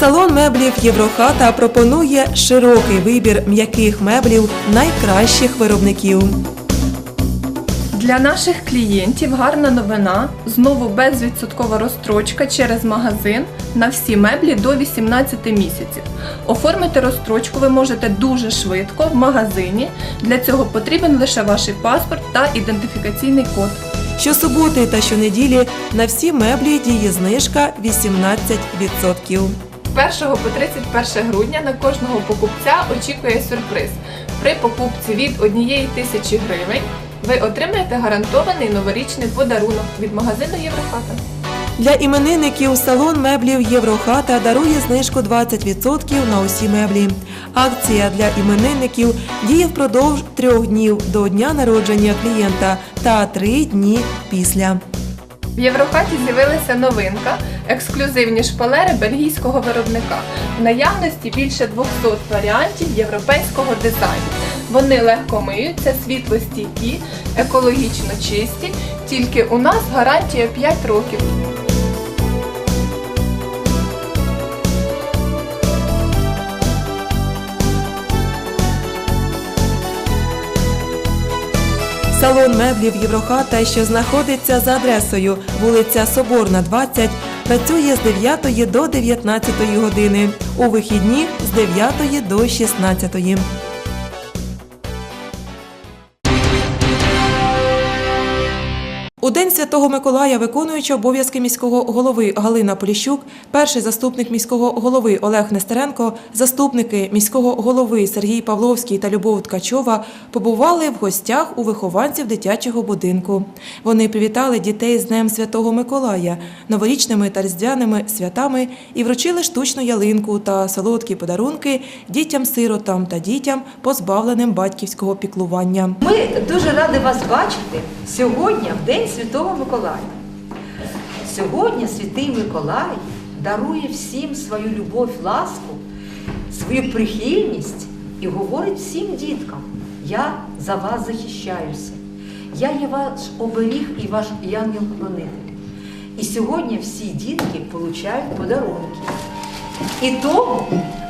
Салон меблів Єврохата пропонує широкий вибір м'яких меблів найкращих виробників. Для наших клієнтів гарна новина. Знову безвідсоткова розстрочка через магазин на всі меблі до 18 місяців. Оформити розстрочку ви можете дуже швидко в магазині. Для цього потрібен лише ваш паспорт та ідентифікаційний код. Щосуботи та щонеділі на всі меблі діє знижка 18%. З 1 по 31 грудня на кожного покупця очікує сюрприз. При покупці від 1 тисячі гривень ви отримаєте гарантований новорічний подарунок від магазину Єврохата. Для іменинників салон меблів Єврохата дарує знижку 20% на усі меблі. Акція для іменинників діє впродовж трьох днів до дня народження клієнта та три дні після. В Єврохаті з'явилася новинка ексклюзивні шпалери бельгійського виробника. В наявності більше 200 варіантів європейського дизайну. Вони легко миються, світлостійкі, екологічно чисті. Тільки у нас гарантія 5 років. Салон меблів Єврохата, що знаходиться за адресою вулиця Соборна, 20, працює з 9 до 19 години, у вихідні з 9 до 16. У День Святого Миколая, виконуючи обов'язки міського голови Галина Поліщук, перший заступник міського голови Олег Нестеренко, заступники міського голови Сергій Павловський та Любов Ткачова побували в гостях у вихованців дитячого будинку. Вони привітали дітей з Днем Святого Миколая, новорічними та різдвяними святами і вручили штучну ялинку та солодкі подарунки дітям-сиротам та дітям, позбавленим батьківського піклування. Ми дуже раді вас бачити сьогодні, в День Святого Миколая. Сьогодні Святий Миколай дарує всім свою любов, ласку, свою прихильність і говорить всім діткам: я за вас захищаюся. Я є ваш оберіг і ваш янгел-хранитель. І сьогодні всі дітки получають подарунки. І тому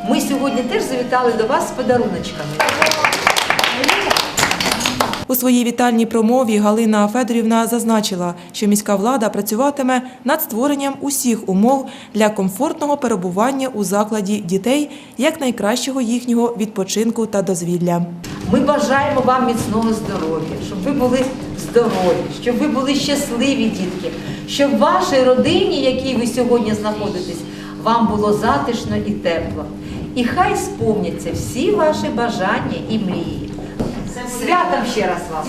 ми сьогодні теж завітали до вас з подаруночками. У своїй вітальній промові Галина Федорівна зазначила, що міська влада працюватиме над створенням усіх умов для комфортного перебування у закладі дітей як найкращого їхнього відпочинку та дозвілля. Ми бажаємо вам міцного здоров'я, щоб ви були здорові, щоб ви були щасливі дітки, щоб вашій родині, якій ви сьогодні знаходитесь, вам було затишно і тепло. І хай сповняться всі ваші бажання і мрії. Святом ще раз вас!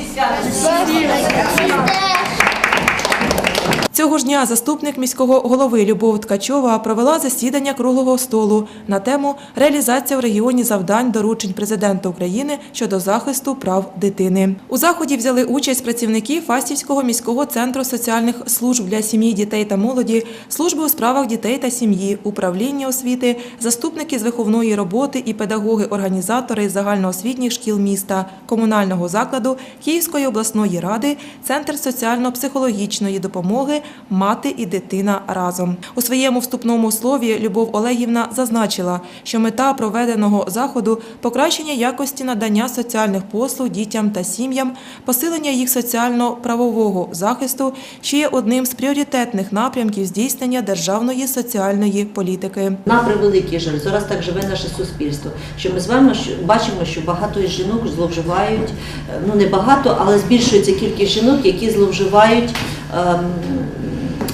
Цього ж дня заступник міського голови Любов Ткачова провела засідання круглого столу на тему реалізація в регіоні завдань доручень президента України щодо захисту прав дитини. У заході взяли участь працівники Фастівського міського центру соціальних служб для сім'ї, дітей та молоді, служби у справах дітей та сім'ї, управління освіти, заступники з виховної роботи і педагоги-організатори загальноосвітніх шкіл міста, комунального закладу Київської обласної ради, Центр соціально-психологічної допомоги Мати і дитина разом у своєму вступному слові Любов Олегівна зазначила, що мета проведеного заходу покращення якості надання соціальних послуг дітям та сім'ям, посилення їх соціально-правового захисту, що є одним з пріоритетних напрямків здійснення державної соціальної політики. На превеликий жаль, зараз так живе наше суспільство. Що ми з вами бачимо, що багато із жінок зловживають, е, ну не багато, але збільшується кількість жінок, які зловживають. Ем,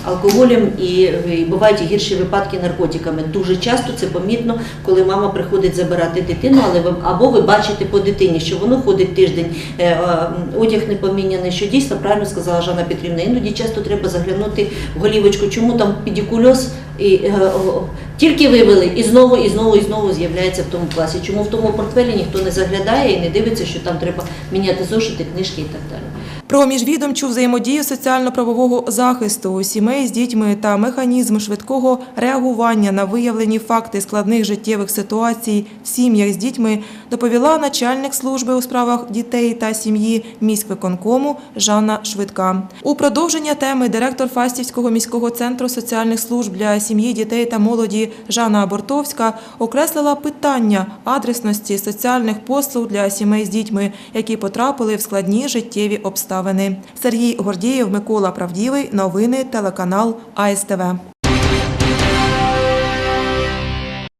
Алкоголем і, і бувають гірші випадки наркотиками. Дуже часто це помітно, коли мама приходить забирати дитину, але ви або ви бачите по дитині, що воно ходить тиждень, е, е, одяг не поміняний, що дійсно правильно сказала Жанна Петрівна. Іноді часто треба заглянути в голівочку, чому там педикульоз і е, тільки вивели, і знову, і знову, і знову з'являється в тому класі. Чому в тому портфелі ніхто не заглядає і не дивиться, що там треба міняти зошити, книжки і так далі. Про міжвідомчу взаємодію соціально-правового захисту сімей з дітьми та механізм швидкого реагування на виявлені факти складних життєвих ситуацій в сім'ях з дітьми доповіла начальник служби у справах дітей та сім'ї міськвиконкому Жанна Швидка. У продовження теми директор Фастівського міського центру соціальних служб для сім'ї, дітей та молоді Жанна Абортовська окреслила питання адресності соціальних послуг для сімей з дітьми, які потрапили в складні життєві обставини. Сергій Гордієв, Микола Правдівий. Новини телеканал АСТВ.